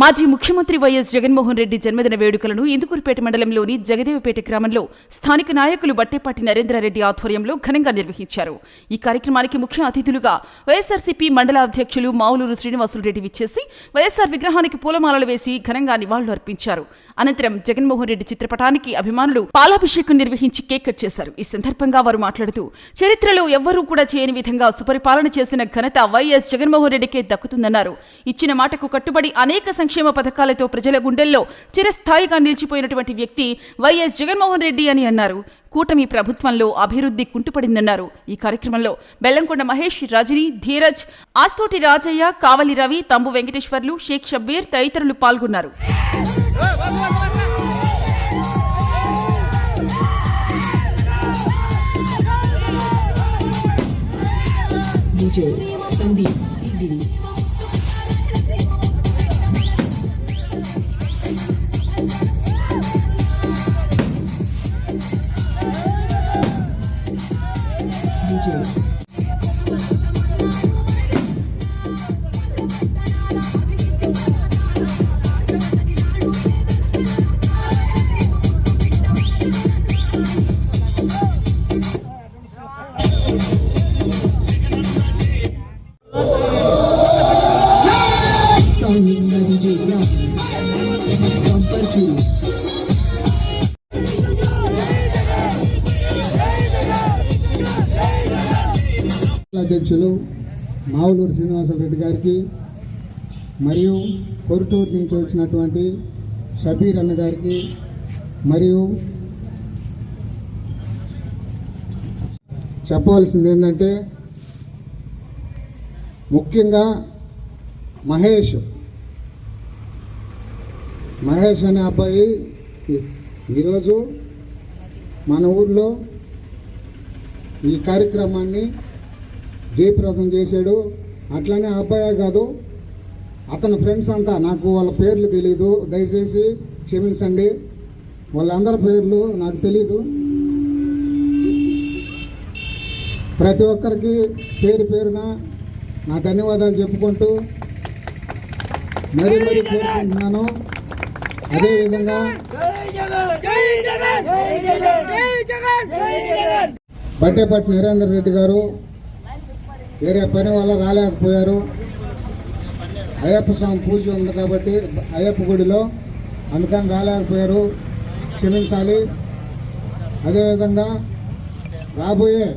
మాజీ ముఖ్యమంత్రి వైఎస్ జగన్మోహన్ రెడ్డి జన్మదిన వేడుకలను ఇందుకూరుపేట మండలంలోని జగదేవపేట గ్రామంలో స్థానిక నాయకులు బట్టేపాటి నరేంద్రారెడ్డి ఆధ్వర్యంలో ఘనంగా నిర్వహించారు. ఈ కార్యక్రమానికి ముఖ్య అతిథులుగా వైఎస్ఆర్సీపీ మండల అధ్యక్షులు మావులూరు శ్రీనివాసులరెడ్డి విచ్చేసి వైఎస్ఆర్ విగ్రహానికి పూలమాలలు వేసి ఘనంగా నివాళులు అర్పించారు. అనంతరం జగన్మోహన్ రెడ్డి చిత్రపటానికి అభిమానులు పాలాభిషేకం నిర్వహించి కేక్ కట్ చేశారు. ఈ సందర్భంగా వారు మాట్లాడుతూ చరిత్రలో ఎవ్వరూ కూడా చేయని విధంగా సుపరిపాలన చేసిన ఘనత వైఎస్ జగన్మోహన్ రెడ్డికే దక్కుతుందన్నారు. ఇచ్చిన మాటకు కట్టుబడి అనేక సంక్షేమ పథకాలతో ప్రజల గుండెల్లో చిరస్థాయిగా నిలిచిపోయినటువంటి వ్యక్తి వైఎస్ జగన్మోహన్ రెడ్డి అని అన్నారు. కూటమి ప్రభుత్వంలో అభివృద్ధి కుంటుపడిందన్నారు. ఈ కార్యక్రమంలో బెల్లంకొండ మహేష్ రజని ధీరజ్ ఆస్తోటి రాజయ్య కావలి రవి తంబు వెంకటేశ్వర్లు షేక్ షబ్బీర్ తదితరులు పాల్గొన్నారు. DJ Sandeep Rafi. Bumper అధ్యక్షులు మావులూరు శ్రీనివాసరెడ్డి గారికి మరియు కొరుటూరు నుంచి వచ్చినటువంటి షబీర్ అన్న గారికి మరియు చెప్పవలసింది ఏంటంటే ముఖ్యంగా మహేష్ మహేష్ అనే అబ్బాయి ఈరోజు మన ఊర్లో ఈ కార్యక్రమాన్ని జయప్రదం చేశాడు. అట్లనే ఆ అబ్బాయే కాదు అతని ఫ్రెండ్స్ అంతా నాకు వాళ్ళ పేర్లు తెలియదు దయచేసి క్షమించండి. వాళ్ళందరి పేర్లు నాకు తెలీదు. ప్రతి ఒక్కరికి పేరు పేరున నా ధన్యవాదాలు చెప్పుకుంటూ మరీ మరీ కోరుకుంటున్నాను. అదేవిధంగా బట్టేపట్టి నరేందర్ రెడ్డి గారు వేరే పని వల్ల రాలేకపోయారు. అయ్యప్ప స్వామి పూజ ఉంది కాబట్టి అయ్యప్ప గుడిలో అందుకని రాలేకపోయారు. క్షమించాలి. అదేవిధంగా రాబోయే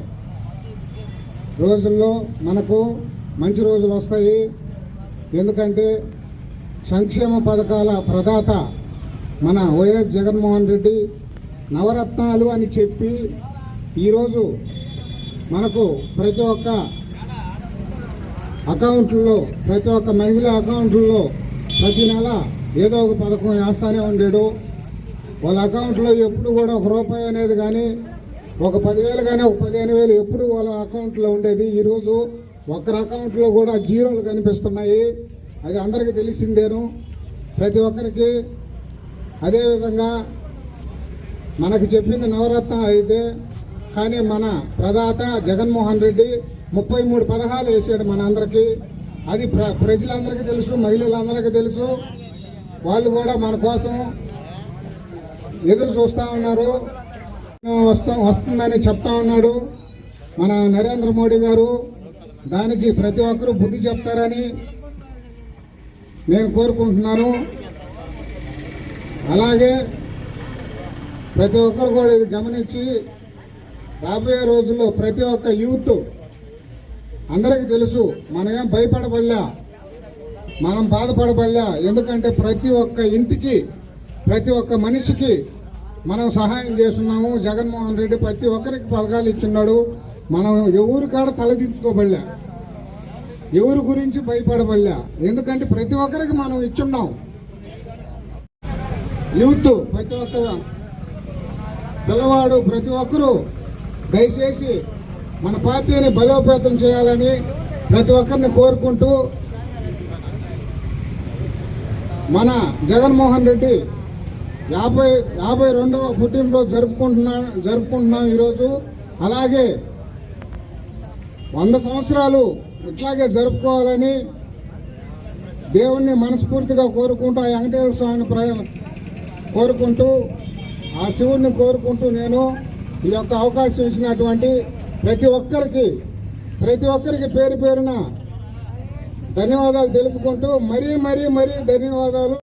రోజుల్లో మనకు మంచి రోజులు వస్తాయి. ఎందుకంటే సంక్షేమ పథకాల ప్రదాత మన వైఎస్ జగన్మోహన్ రెడ్డి నవరత్నాలు అని చెప్పి ఈరోజు మనకు ప్రతి ఒక్క అకౌంట్లో ప్రతి ఒక్క మహిళ అకౌంట్లో ప్రతి నెల ఏదో ఒక పథకం వేస్తానే ఉండేడు. వాళ్ళ అకౌంట్లో ఎప్పుడు కూడా ఒక రూపాయి అనేది కానీ ఒక పదివేలు కానీ ఒక పదిహేను వేలు ఎప్పుడు వాళ్ళ అకౌంట్లో ఉండేది. ఈరోజు ఒకరి అకౌంట్లో కూడా జీరోలు కనిపిస్తున్నాయి. అది అందరికీ తెలిసిందేను. ప్రతి ఒక్కరికి అదేవిధంగా మనకు చెప్పింది నవరత్నం అయితే కానీ మన ప్రదాత జగన్మోహన్ రెడ్డి ముప్పై మూడు పథకాలు వేసాడు మన అందరికీ అది ప్ర ప్రజలందరికీ తెలుసు మహిళలందరికీ తెలుసు. వాళ్ళు కూడా మన కోసం ఎదురు చూస్తూ ఉన్నారు. వస్తా వస్తుందని చెప్తా ఉన్నాడు మన నరేంద్ర మోడీ గారు. దానికి ప్రతి ఒక్కరూ బుద్ధి చెప్తారని నేను కోరుకుంటున్నాను. అలాగే ప్రతి ఒక్కరు కూడా ఇది గమనించి రాబోయే రోజుల్లో ప్రతి ఒక్క యూత్ అందరికీ తెలుసు మనం ఏం భయపడబడలే? మనం బాధపడబడలే? ఎందుకంటే ప్రతి ఒక్క ఇంటికి ప్రతి ఒక్క మనిషికి మనం సహాయం చేస్తున్నాము. జగన్మోహన్ రెడ్డి ప్రతి ఒక్కరికి పథకాలు ఇచ్చున్నాడు. మనం ఎవరి కాడ తలదించుకోబడలే ఎవరి గురించి భయపడబడలే? ఎందుకంటే ప్రతి ఒక్కరికి మనం ఇచ్చున్నాం. యూత్ ప్రతి ఒక్క పిల్లవాడు ప్రతి ఒక్కరూ దయచేసి మన పార్టీని బలోపేతం చేయాలని ప్రతి ఒక్కరిని కోరుకుంటూ మన జగన్మోహన్ రెడ్డి యాభై యాభై రెండవ పుట్టినరోజు జరుపుకుంటున్నా జరుపుకుంటున్నాం ఈరోజు. అలాగే వంద సంవత్సరాలు ఇట్లాగే జరుపుకోవాలని దేవుణ్ణి మనస్ఫూర్తిగా కోరుకుంటూ ఆ వెంకటేశ్వర స్వామిని ప్రయాణం కోరుకుంటూ ఆ శివుడిని కోరుకుంటూ నేను ఈ యొక్క అవకాశం ఇచ్చినటువంటి ప్రతి ఒక్కరికి ప్రతి ఒక్కరికి పేరు పేరున ధన్యవాదాలు తెలుపుకుంటూ మరీ మరీ మరీ ధన్యవాదాలు.